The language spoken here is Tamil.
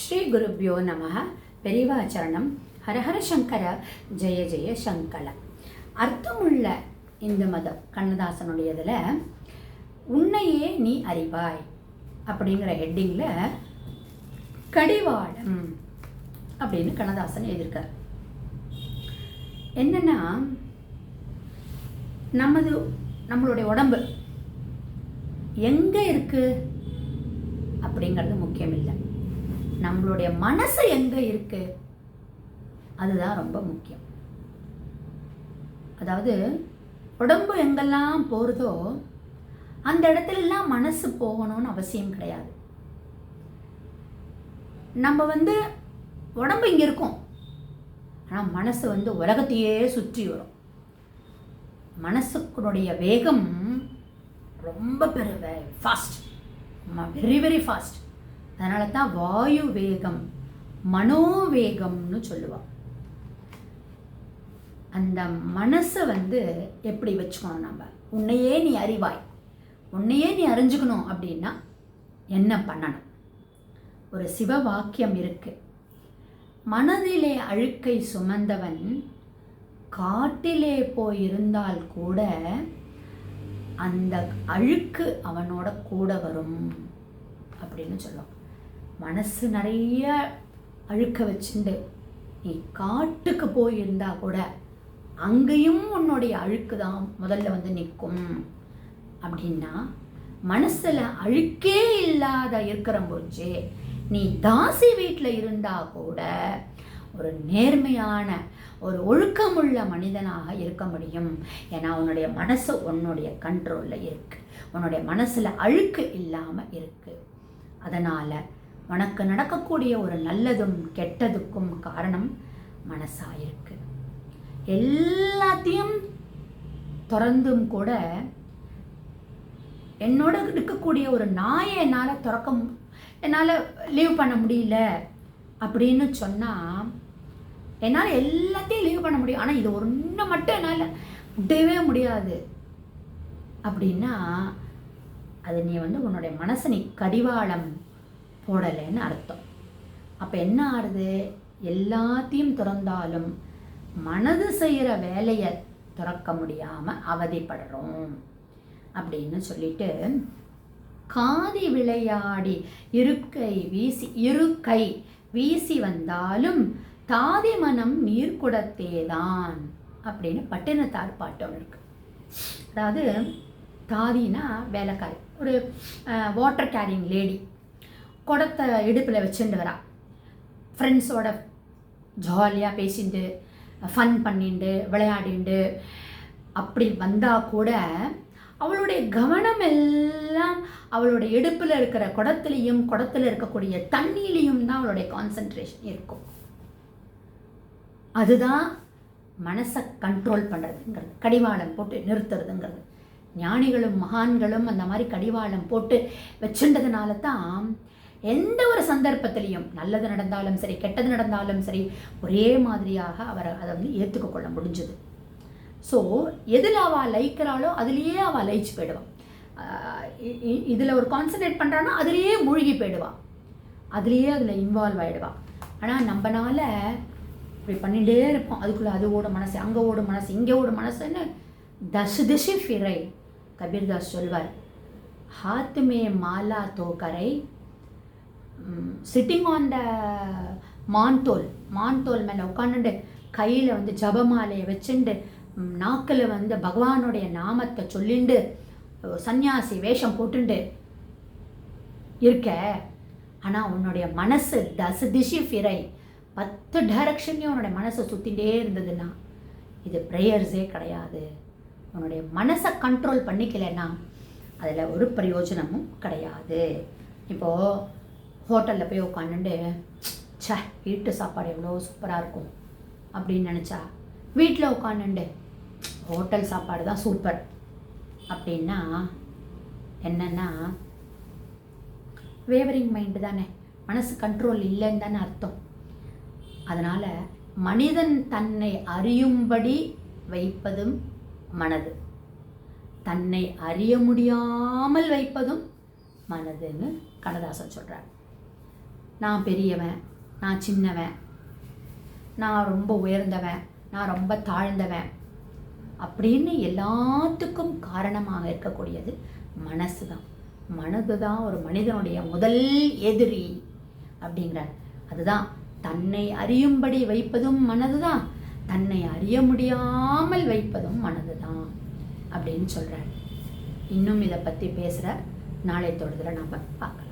ஸ்ரீ குருப்பியோ நம பெரிவாச்சரணம். ஹரஹர சங்கர ஜெய ஜெய சங்கல. அர்த்தமுள்ள இந்த மதம் கண்ணதாசனுடையதில் உன்னையே நீ அறிவாய் அப்படிங்கிற ஹெட்டிங்கில் கடிவாளம் அப்படின்னு கண்ணதாசன் எழுதியிருக்கார். என்னன்னா நமது நம்மளுடைய உடம்பு எங்கே இருக்குது அப்படிங்கிறது முக்கியம் இல்லை நம்மளுடைய மனசு எங்கே இருக்கு? அதுதான் ரொம்ப முக்கியம். அதாவது உடம்பு எங்கெல்லாம் போகிறதோ அந்த இடத்துலலாம் மனசு போகணும்னு அவசியம் கிடையாது. நம்ம வந்து உடம்பு இங்கே இருக்கும். ஆனால் மனசு வந்து உலகத்தையே சுற்றி வரும். மனசுக்குடைய வேகம் ரொம்ப பெரு ஃபாஸ்ட் வெரி வெரி ஃபாஸ்ட் அதனால தான் வாயு வேகம் மனோவேகம்னு சொல்லுவாள் அந்த மனசை வந்து எப்படி வச்சுக்கணும் நம்ம? உன்னையே நீ அறிவாய். உன்னையே நீ அறிஞ்சுக்கணும் அப்படின்னா என்ன பண்ணணும்? ஒரு சிவ வாக்கியம் இருக்கு. மனதிலே அழுக்கை சுமந்தவன் காட்டிலே போயிருந்தால் கூட அந்த அழுக்கு அவனோட கூட வரும் அப்படின்னு சொல்லுவோம். மனசு நிறைய அழுக்க வச்சுண்டு நீ காட்டுக்கு போயிருந்தா கூட அங்கேயும் உன்னுடைய அழுக்கு தான் முதல்ல வந்து நிற்கும். அப்படின்னா மனசில் அழுக்கே இல்லாத இருக்கிற போச்சு நீ தாசி வீட்டில் இருந்தால் கூட ஒரு நேர்மையான ஒரு ஒழுக்கமுள்ள மனிதனாக இருக்க முடியும். ஏன்னா உன்னுடைய மனசு உன்னுடைய கண்ட்ரோலில் இருக்குது உன்னுடைய மனசில் அழுக்கு இல்லாமல் இருக்குது அதனால் உனக்கு நடக்கக்கூடிய ஒரு நல்லதும் கெட்டதுக்கும் காரணம் மனசாக இருக்கு எல்லாத்தையும் திறந்தும் கூட என்னோட இருக்கக்கூடிய ஒரு நாயை என்னால் திறக்க என்னால் லீவ் பண்ண முடியல அப்படின்னு சொன்னால் என்னால் எல்லாத்தையும் லீவ் பண்ண முடியும். ஆனால் இது ஒன்று மட்டும் என்னால் முடியவே முடியாது. அப்படின்னா அது நீ வந்து உன்னுடைய மனசை நீ கடிவாளம் போடலைன்னு அர்த்தம். அப்போ என்ன ஆடுது எல்லாத்தையும் திறந்தாலும் மனது செய்கிற வேலையை திறக்க முடியாமல் அவதிப்படுறோம் அப்படின்னு சொல்லிட்டு காதி விளையாடி இருக்கை வீசி இருக்கை வீசி வந்தாலும் தாதி மனம் நீர்க்குடத்தேதான் அப்படின்னு பட்டினத்தார் பாட்டு இருக்கு. அதாவது தாதினா வேலைக்காரி ஒரு வாட்டர் கேரிங் லேடி குடத்தை இடுப்பில் வச்சுட்டு வரா. ஃப்ரெண்ட்ஸோட ஜாலியாக பேசிட்டு ஃபன் பண்ணிட்டு விளையாடிண்டு. அப்படி வந்தால் கூட அவளுடைய கவனம் எல்லாம் அவளுடைய இடுப்பில் இருக்கிற குடத்துலையும் குடத்தில் இருக்கக்கூடிய தண்ணியிலையும் தான் அவளுடைய கான்சன்ட்ரேஷன் இருக்கும். அதுதான் மனசை கண்ட்ரோல் பண்ணுறதுங்கிறது கடிவாளம் போட்டு நிறுத்துறதுங்கிறது. ஞானிகளும் மகான்களும் அந்த மாதிரி கடிவாளம் போட்டு வச்சுட்டதுனால தான் எந்த ஒரு சந்தர்ப்பத்திலையும் நல்லது நடந்தாலும் சரி கெட்டது நடந்தாலும் சரி ஒரே மாதிரியாக அவரை அதை வந்து ஏற்றுக்க கொள்ள முடிஞ்சது. ஸோ எதில் அவள் லைக்கிறாளோ அதுலேயே அவள் லைச்சு போயிடுவான் இதில் ஒரு கான்சன்ட்ரேட் பண்ணுறான்னா அதுலேயே மூழ்கி போயிடுவான் அதுலேயே அதில் இன்வால்வ் ஆகிடுவான் ஆனால் நம்மனால இப்படி பண்ணிகிட்டே இருப்போம். அதுக்குள்ளே அது ஓட மனசு அங்கே ஓட மனசு இங்கே ஓட மனசுன்னு தசு திசை ஃபிரை கபீர்தாஸ் சொல்வார் ஹாத்துமே மாலா தோக்கரை சிட்டிங் ஆன் த மான்தோல் மான்தோல் மேலே உட்காந்துட்டு கையில் வந்து ஜபமாலையை வச்சுண்டு நாக்கில் வந்து பகவானுடைய நாமத்தை சொல்லிண்டு சந்நியாசி வேஷம் போட்டுண்டு இருக்க. ஆனால் உன்னுடைய மனசு தச திசி ஃபிரை பத்து டைரக்ஷன்லேயும் உன்னுடைய மனசை சுற்றிகிட்டே இருந்ததுன்னா இது ப்ரேயர்ஸே கிடையாது. உன்னுடைய மனசை கண்ட்ரோல் பண்ணிக்கலைன்னா அதில் ஒரு பிரயோஜனமும் கிடையாது. இப்போது ஹோட்டலில் போய் உட்காந்துட்டு சே வீட்டு சாப்பாடு எவ்வளோ சூப்பராக இருக்கும் அப்படின்னு நினச்சா வீட்டில் உட்காந்துண்டு ஹோட்டல் சாப்பாடு தான் சூப்பர். அப்படின்னா என்னென்னா வேவரிங் மைண்டு தானே மனசு கண்ட்ரோல் இல்லைன்னு தானே அர்த்தம். அதனால் மனிதன் தன்னை அறியும்படி வைப்பதும் மனது. தன்னை அறிய முடியாமல் வைப்பதும் மனதுன்னு கண்ணதாசன் சொல்கிறார் நான் பெரியவன் நான் சின்னவன் நான் ரொம்ப உயர்ந்தவன் நான் ரொம்ப தாழ்ந்தவன் அப்படின்னு எல்லாத்துக்கும் காரணமாக இருக்கக்கூடியது மனசு தான் மனது தான் ஒரு மனிதனுடைய முதல் எதிரி அப்படிங்கிறார். அதுதான் தன்னை அறியும்படி வைப்பதும் மனது தான் தன்னை அறிய முடியாமல் வைப்பதும் மனது தான் அப்படின்னு சொல்கிறார் இன்னும் இதை பற்றி பேசுகிற நாளை தொடுதலை நம்ம பார்க்கலாம்.